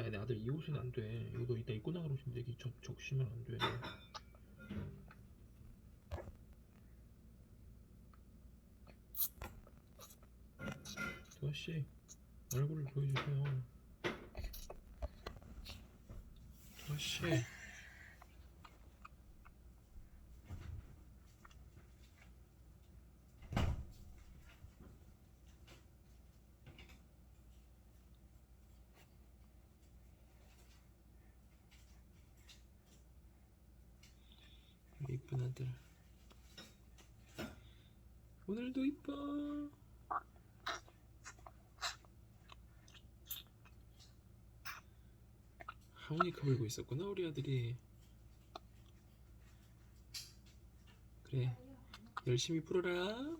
아들 이 옷은 안 돼. 이거 너 이따 입고 나갈 옷인데 이게 적, 적시면 안 돼. 도아씨 얼굴을 보여주세요. 도아씨 이쁜 아들. 오늘도 이뻐. 하모니카 불고 있었구나 우리 아들이. 그래 열심히 불어라